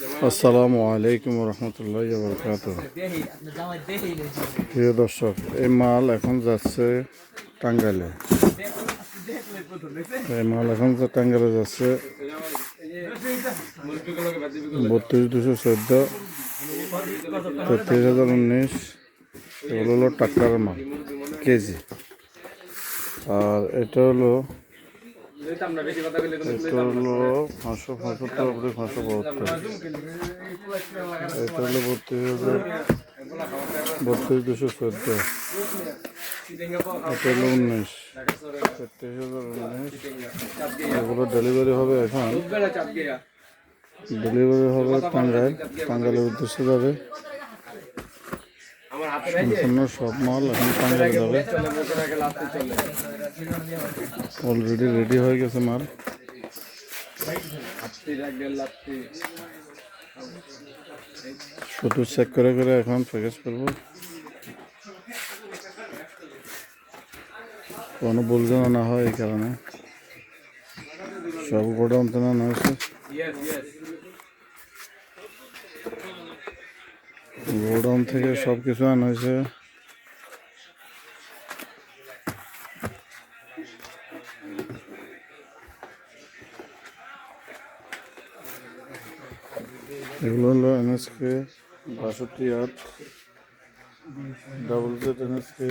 আসসালামু আলাইকুম রহমতুল্লাহ বরকাত প্রিয় দর্শক, এই মাল এখন যাচ্ছে টাঙ্গাইলে। এই মাল এখন যে টাঙ্গাইলে যাচ্ছে, বত্রিশ দুশো চোদ্দ, তেত্রিশ হাজার উনিশ, এগুলো হলো টাকার মাল, কেজি। আর এটা হলো এটা হলো পাঁচশো পঁচাত্তর উপরে পাঁচশো বাহাত্তর এটা হলো বত্রিশ হাজার বত্রিশ দুশো চোদ্দ। এটা হলো উনিশ। তেত্রিশ হাজার উনিশ। এগুলো ডেলিভারি হবে এখন। ডেলিভারি হবে টাঙ্গাইল। টাঙ্গাইলের উদ্দেশ্যে যাবে। সম্পূর্ণ সব মাল এখন টাঙ্গাইলে যাবে। অলরেডি রেডি হয়ে গেছে মাল। শুধু চেক করে করে এখন প্যাকেজ করব। কোনো ভুল যেন না হয় এই কারণে। সব গোডাউন তো না হয়েছে গোডাউন থেকে সব কিছু আনা হয়েছে। এগুলো হলো এনএসকে বাষট্টি আট ডাবল জেড এনএসকে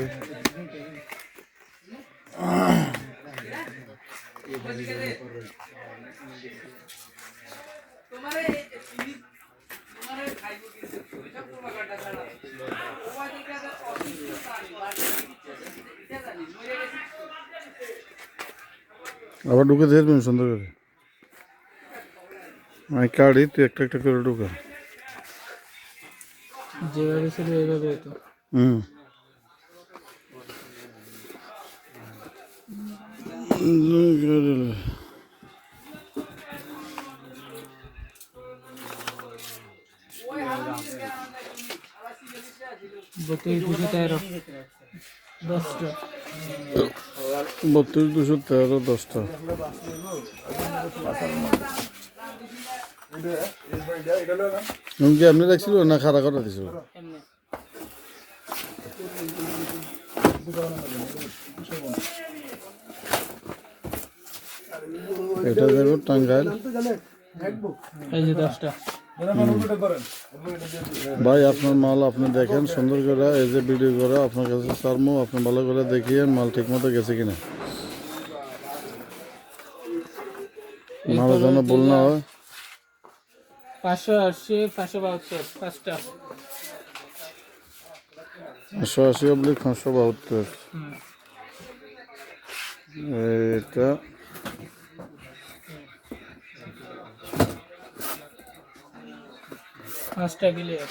আবার ঢুকে দেখবেন সুন্দর করে। আমি কাড়ি তুই একটা একটা করে ঢুকা। যেভাবে ছিল ওইভাবে তো। হুম। বত্রিশ দুশো তেরো। দশটা বত্রিশ, দুশো তেরো, দশটা। আপনি রাখছিল না খাড়া করা দিছিল? এটা দেখো টাঙ্গাইল। এই যে দশটা। ভাই আপনার মাল আপনি দেখেন সুন্দর করে এই যে ভিডিও করে আপনার কাছে সারমো আপনি ভালো করে দেখিয়ে মাল ঠিক মতো গেছে কিনা। মালের জন্য বল না হয়। পাঁচশো আশি পাঁচশো বাহাত্তর পাঁচটা। পাঁচশো আশি অব্লিক পাঁচশো বাহাত্তর। এটা পাঁচটা ক্লিয়ার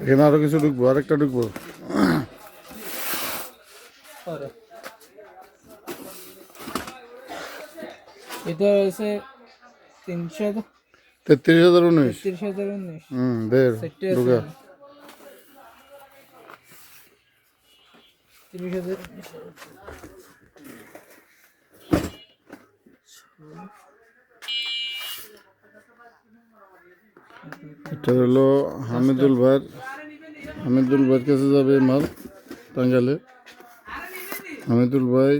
এখানে আরও কিছু ঢুকবো আরেকটা ঢুকবো? এটা হয়েছে তিনশো তেত্রিশ হাজার উনিশ। হাজার উনিশ। হুম দেড় সেটটি তিরিশ হাজার এটা হলো হামিদুল ভাইয়ের হামিদুল ভাইয়ের কাছে যাবে মাল টাঙ্গালে হামিদুল ভাই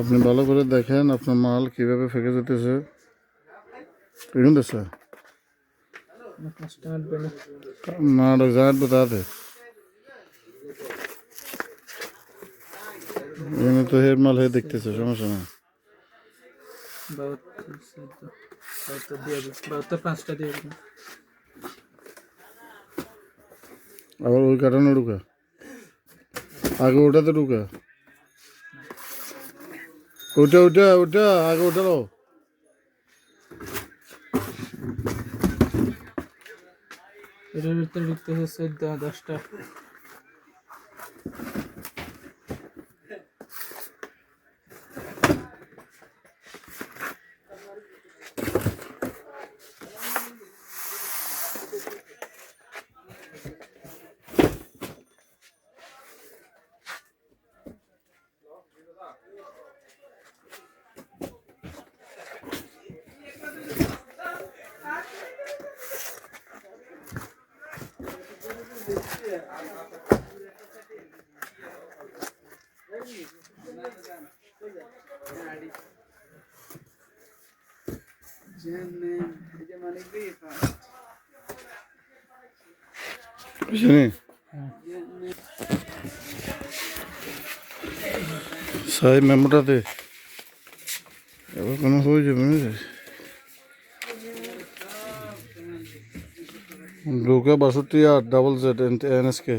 আপনি ভালো করে দেখেন আপনার মাল কীভাবে ফেঁকে যেতেছে। দেখুন তো স্যার। মাঠ জাট বাতাতে এখানে তো হের মাল হয়ে দেখতেছে, সমস্যা না আবার ওই কাটানো ঢুকা আগে ওটাতে ঢুকা ওটা ওটা ওটা আগে ওটা লো এটার ভিতরে ঢুকতে হচ্ছে চোদ্দ দশটা বুঝলি সাই মেমোটাতে এবার কোনো হয়ে যাবে বুঝলি দুর্গা বাষট্টি আট ডাবল জেড এনএসকে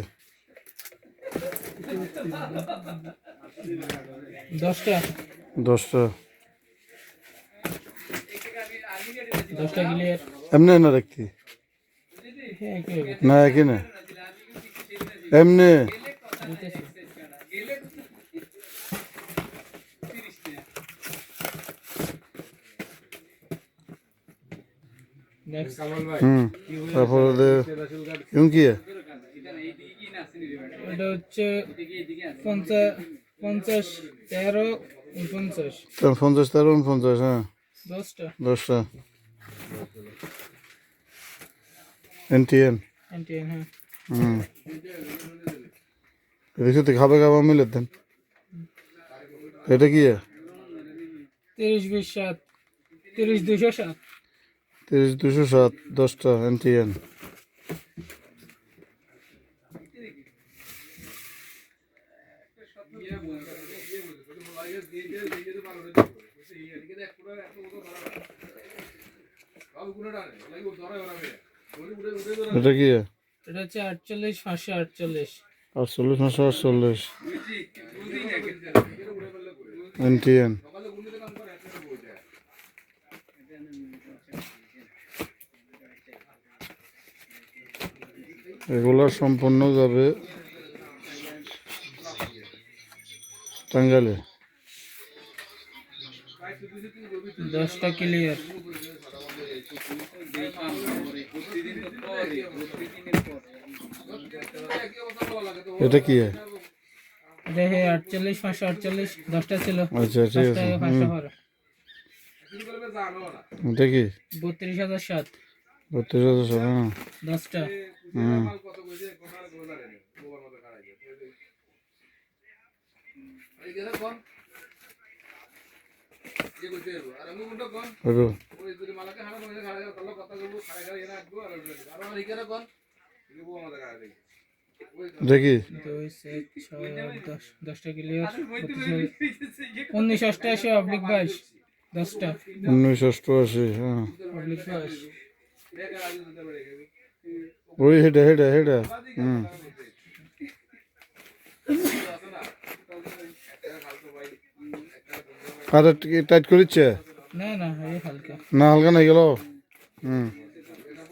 দশটা দশটা দশটা ক্লিয়ার এমনি না রাখতি হ্যাঁ কি হবে না একই না এমনি। হুম তারপরে ইউं কি এটা হচ্ছে পঞ্চাশ পঞ্চাশ তেরো উনপঞ্চাশ। পঞ্চাশ তেরো উনপঞ্চাশ হ্যাঁ। দশটা। দশটা। এনটিএন। এনটি হ্যাঁ। হুম। খাবে খাবার মিলে দেন। এটা কি তিরিশ বিশ সাত। তিরিশ দুশো সাত। তিরিশ দুশো সাত দশটা এনটিএন। এটা কি এটা হচ্ছে আটচল্লিশ পাঁচশো আটচল্লিশ। আটচল্লিশ নশো আটচল্লিশ। এনটিএন। এগুলো সম্পূর্ণ যাবে টাঙ্গালে দশটা ক্লিয়ার এটা কি? দেখে আটচল্লিশ পাঁচশো আটচল্লিশ দশটা ছিল। আচ্ছা ঠিক আছে। এটা কি? বত্রিশ হাজার সাত। বত্রিশ হাজার সব, হ্যাঁ। দশটা। হুম। ছয় আট দশ দশটা ক্লিয়ার উনিশ অষ্টাশি অবলিক বাইশ দশটা। উনিশ অষ্টআশি হ্যাঁ। অবলিক বাইশ। ওই হেডা হেডা হেডা হুম। আর টাইট করিচ্ছে? না না হালকা। না হালকা নাই গেল? হুম।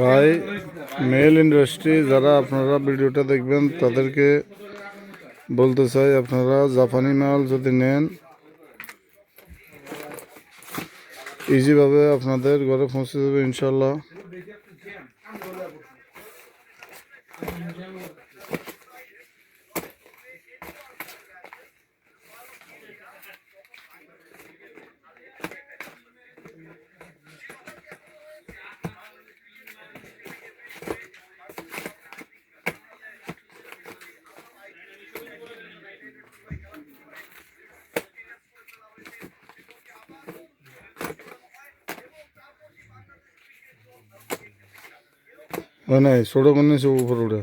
ভাই মেল ইন্ডাস্ট্রি যারা আপনারা ভিডিওটা দেখবেন তাদেরকে বলতে চাই আপনারা জাপানি মাল যদি নেন ইজিভাবে আপনাদের ঘরে পৌঁছে যাবে ইনশাল্লাহ। নাই ছোটো কোন নিচে উপর উঠে।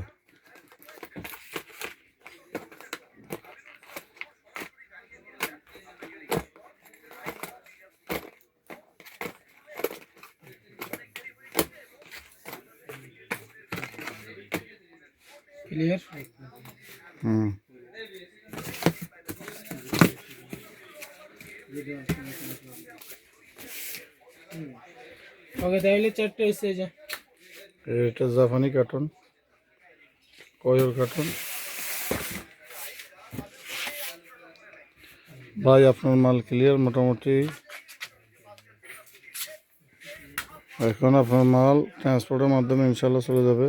Clear hmm. ওকে তাহলে চারটে এসে যা। এটা জাপানি কার্টুন কয়র কার্টুন। ভাই, আপনার মাল ক্লিয়ার মোটামুটি। এখন আপনার মাল ট্রান্সপোর্টের মাধ্যমে ইনশাল্লাহ চলে যাবে।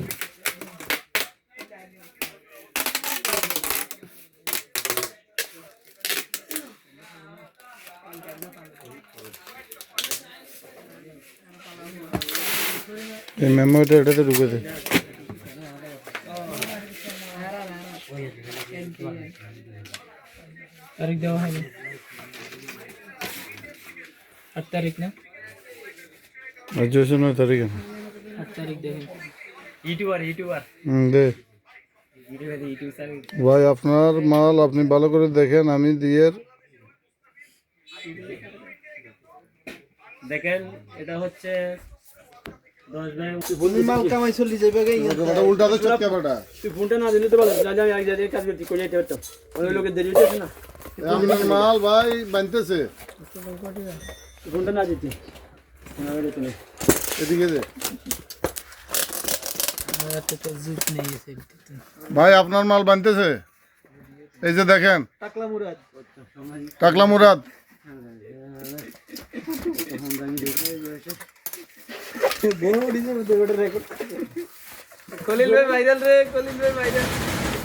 এই মেমোরিটা এটাতে ঢুকে দে। তারিখ দেওয়া হয়নি আট তারিখ না? গ্রাজুয়েশন নয় তারিখে। আট তারিখ দেখেন ইউটিউবার ইউটিউবার। হুম দে। ভাই আপনার মাল আপনি ভালো করে দেখেন আমি দিয়ে দেখেন এটা হচ্ছে মাল যা যা ভাই বানতেছে। ফোনটা না দিতে। এদিকে এসে ভাই আপনার মাল বানতেছে? এই যে দেখেন। টাকলা মুরাদ। কলিল ভাই ভাইরাল রে কলিল ভাই ভাইরাল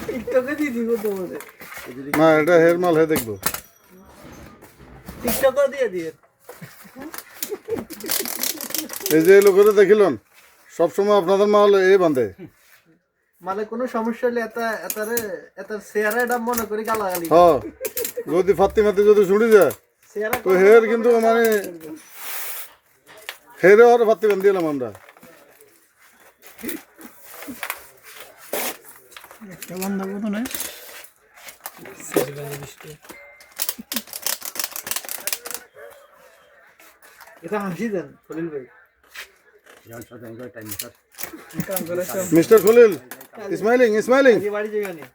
টিকটকে দিয়ে দিব তোমাদের না এটা হের মাল হে দেখব। টিকটকে দিয়ে দিয়ে এই যে লোকেরা দেখিলেন সবসময় আপনাদের মাল এ বাঁধে। মানে কোনো সমস্যা হলে এটা এটারে এটার শেয়ারে এটা মনে করি গালাগালি হ যদি ফাত্তি মাতি যদি শুনি যায় শেয়ারে তো হের কিন্তু মানে হেরে আর ফাত্তি বান্ধি এলাম আমরা কেমন দেবো তো না এটা হাসি দেন খলিল ভাই মিস্টার খলিল স্মাইলিং স্মাইলিং এই বাড়ি জায়গা নেই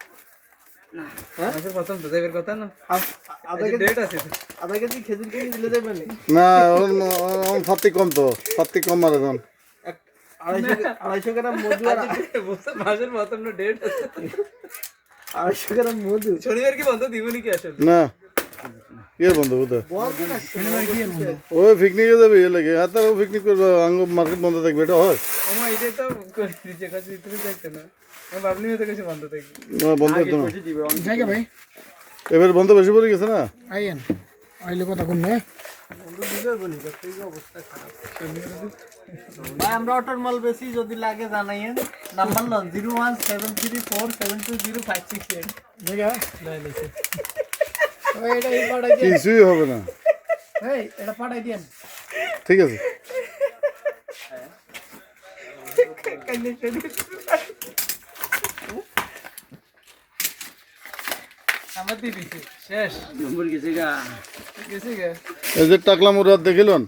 প্রথম তো যাইবার কথা না আ- আধা কেজি ডেট আছে আধা কেজি খেজুর কিনে দিলে দেবেন না? ওর কম তো কম এখন। আড়াইশো গ্রাম মধু আর মাসের প্রথম ডেট আড়াইশো গ্রাম মধু? শনিবার কি বন্ধ দিব নাকি আসলে? না। বন্ধ পিকনিকে যাবে এ লাগে। ও পিকনিক করবে আঙ্গ মার্কেট বন্ধ থাকবে এটা হয়। আমার এটাই তো করে দিচ্ছে কাছে তুমি দেখতে না। বন্ধ থাকবে। না, বন্ধ একদম জায়গা ভাই। এবার বন্ধ বেশি পড়ে গেছে না? আইয়েন। আইলে কথা কোন না। ভাই আমরা অটোর মাল বেশি যদি লাগে জানাইয়েন। Number loan zero one seven three four seven two zero five six eight. কিছুই হবে না। এই এটা পাঠাই দিয়েন ঠিক আছে। আমার দিয়ে দিছি। শেষ। নম্বর গেছে গা। গেছে গা। এই যে টাকলা মুরাদ দেখিলেন